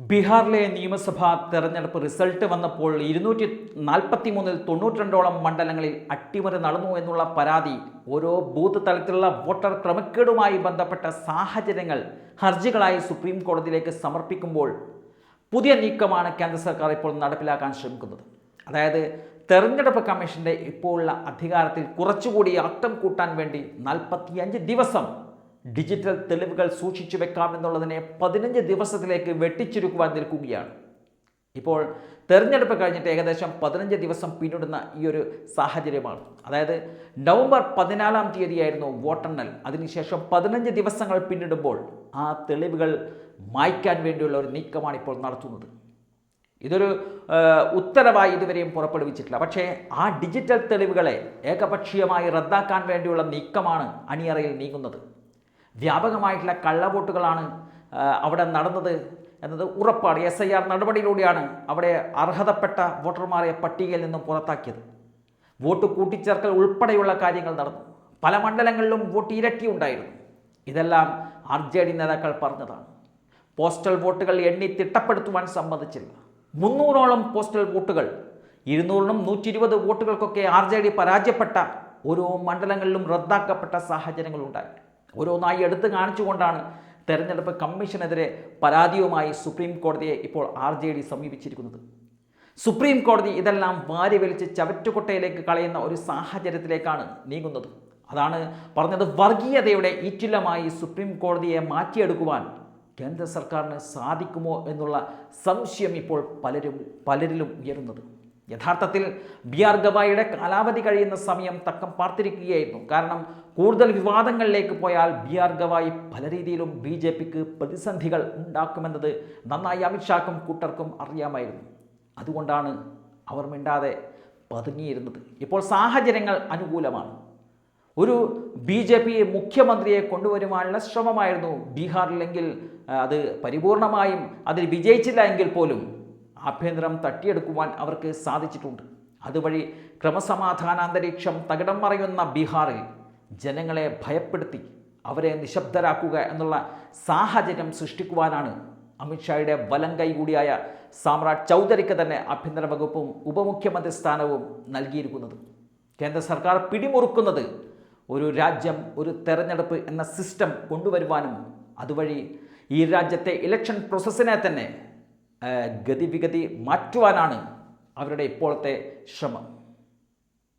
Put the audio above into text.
ബീഹാറിലെ നിയമസഭാ തെരഞ്ഞെടുപ്പ് റിസൾട്ട് വന്നപ്പോൾ ഇരുന്നൂറ്റി നാൽപ്പത്തി മൂന്നിൽ തൊണ്ണൂറ്റിരണ്ടോളം മണ്ഡലങ്ങളിൽ അട്ടിമറി നടന്നു എന്നുള്ള പരാതി ഓരോ ബൂത്ത് തലത്തിലുള്ള വോട്ടർ ക്രമക്കേടുമായി ബന്ധപ്പെട്ട സാഹചര്യങ്ങൾ ഹർജികളായി സുപ്രീം കോടതിയിലേക്ക് സമർപ്പിക്കുമ്പോൾ പുതിയ നീക്കമാണ് കേന്ദ്ര സർക്കാർ ഇപ്പോൾ നടപ്പിലാക്കാൻ ശ്രമിക്കുന്നത്. അതായത് തെരഞ്ഞെടുപ്പ് കമ്മീഷന്റെ ഇപ്പോഴുള്ള അധികാരത്തിൽ കുറച്ചുകൂടി അർത്ഥം കൂട്ടാൻ വേണ്ടി നാൽപ്പത്തിയഞ്ച് ദിവസം ഡിജിറ്റൽ തെളിവുകൾ സൂക്ഷിച്ചു വെക്കാമെന്നുള്ളതിനെ പതിനഞ്ച് ദിവസത്തിലേക്ക് വെട്ടിച്ചുരുക്കുവാൻ നിൽക്കുകയാണ്. ഇപ്പോൾ തെരഞ്ഞെടുപ്പ് കഴിഞ്ഞിട്ട് ഏകദേശം പതിനഞ്ച് ദിവസം പിന്നിടുന്ന ഈ ഒരു സാഹചര്യമാണ്. അതായത് നവംബർ പതിനാലാം തീയതിയായിരുന്നു വോട്ടെണ്ണൽ. അതിനുശേഷം പതിനഞ്ച് ദിവസങ്ങൾ പിന്നിടുമ്പോൾ ആ തെളിവുകൾ മായ്ക്കാൻ വേണ്ടിയുള്ള ഒരു നീക്കമാണ് ഇപ്പോൾ നടത്തുന്നത്. ഇതൊരു ഉത്തരവായി ഇതുവരെയും പുറപ്പെടുവിച്ചിട്ടില്ല. പക്ഷേ ആ ഡിജിറ്റൽ തെളിവുകളെ ഏകപക്ഷീയമായി റദ്ദാക്കാൻ വേണ്ടിയുള്ള നീക്കമാണ് അണിയറയിൽ നീങ്ങുന്നത്. വ്യാപകമായിട്ടുള്ള കള്ളവോട്ടുകളാണ് അവിടെ നടന്നത് എന്നത് ഉറപ്പാണ്. എസ് ഐ ആർ നടപടിയിലൂടെയാണ് അവിടെ അർഹതപ്പെട്ട വോട്ടർമാരെ പട്ടികയിൽ നിന്നും പുറത്താക്കിയത്. വോട്ട് കൂട്ടിച്ചേർക്കൽ ഉൾപ്പെടെയുള്ള കാര്യങ്ങൾ നടന്നു. പല മണ്ഡലങ്ങളിലും വോട്ട് ഇരട്ടി ഉണ്ടായിരുന്നു. ഇതെല്ലാം ആർ ജെ ഡി നേതാക്കൾ പറഞ്ഞതാണ്. പോസ്റ്റൽ വോട്ടുകൾ എണ്ണി തിട്ടപ്പെടുത്തുവാൻ സമ്മതിച്ചില്ല. മുന്നൂറോളം പോസ്റ്റൽ വോട്ടുകൾ ഇരുന്നൂറിനും നൂറ്റി ഇരുപത് വോട്ടുകൾക്കൊക്കെ ആർ ജെ ഡി പരാജയപ്പെട്ട ഓരോ മണ്ഡലങ്ങളിലും റദ്ദാക്കപ്പെട്ട സാഹചര്യങ്ങളുണ്ടായി. ഓരോന്നായി എടുത്തു കാണിച്ചുകൊണ്ടാണ് തെരഞ്ഞെടുപ്പ് കമ്മീഷനെതിരെ പരാതിയുമായി സുപ്രീം കോടതിയെ ഇപ്പോൾ ആർ ജെ ഡി സമീപിച്ചിരിക്കുന്നത്. സുപ്രീം കോടതി ഇതെല്ലാം വാരി വലിച്ച് ചവറ്റുകൊട്ടയിലേക്ക് കളയുന്ന ഒരു സാഹചര്യത്തിലേക്കാണ് നീങ്ങുന്നത്. അതാണ് പറഞ്ഞത് വർഗീയതയുടെ ഈറ്റില്ലമായി സുപ്രീം കോടതിയെ മാറ്റിയെടുക്കുവാൻ കേന്ദ്ര സർക്കാരിന് സാധിക്കുമോ എന്നുള്ള സംശയം ഇപ്പോൾ പലരും പലരിലും ഉയരുന്നത്. യഥാർത്ഥത്തിൽ ബി ആർ ഗവായിയുടെ കാലാവധി കഴിയുന്ന സമയം തക്കം പാർത്തിരിക്കുകയായിരുന്നു. കാരണം കൂടുതൽ വിവാദങ്ങളിലേക്ക് പോയാൽ ബി ആർ ഗവായി പല രീതിയിലും ബി ജെ പിക്ക് പ്രതിസന്ധികൾ ഉണ്ടാക്കുമെന്നത് നന്നായി അമിത്ഷാക്കും കൂട്ടർക്കും അറിയാമായിരുന്നു. അതുകൊണ്ടാണ് അവർ മിണ്ടാതെ പതുങ്ങിയിരുന്നത്. ഇപ്പോൾ സാഹചര്യങ്ങൾ അനുകൂലമാണ്. ഒരു ബി ജെ പി മുഖ്യമന്ത്രിയെ കൊണ്ടുവരുവാനുള്ള ശ്രമമായിരുന്നു ബീഹാറിലെങ്കിൽ അത് പരിപൂർണമായും അതിൽ വിജയിച്ചില്ല എങ്കിൽ പോലും ആഭ്യന്തരം തട്ടിയെടുക്കുവാൻ അവർക്ക് സാധിച്ചിട്ടുണ്ട്. അതുവഴി ക്രമസമാധാനാന്തരീക്ഷം തകിടം മറയുന്ന ബീഹാറിൽ ജനങ്ങളെ ഭയപ്പെടുത്തി അവരെ നിശബ്ദരാക്കുക എന്നുള്ള സാഹചര്യം സൃഷ്ടിക്കുവാനാണ് അമിത്ഷായുടെ വലം കൈ കൂടിയായ സാമ്രാട്ട് ചൗധരിക്ക് തന്നെ ആഭ്യന്തര വകുപ്പും ഉപമുഖ്യമന്ത്രി സ്ഥാനവും നൽകിയിരിക്കുന്നത്. കേന്ദ്ര സർക്കാർ പിടിമുറുക്കുന്നത് ഒരു രാജ്യം ഒരു തെരഞ്ഞെടുപ്പ് എന്ന സിസ്റ്റം കൊണ്ടുവരുവാനും അതുവഴി ഈ രാജ്യത്തെ ഇലക്ഷൻ പ്രോസസ്സിനെ തന്നെ ഗതിവിഗതി മാറ്റുവാനാണ് അവരുടെ ഇപ്പോഴത്തെ ശ്രമം.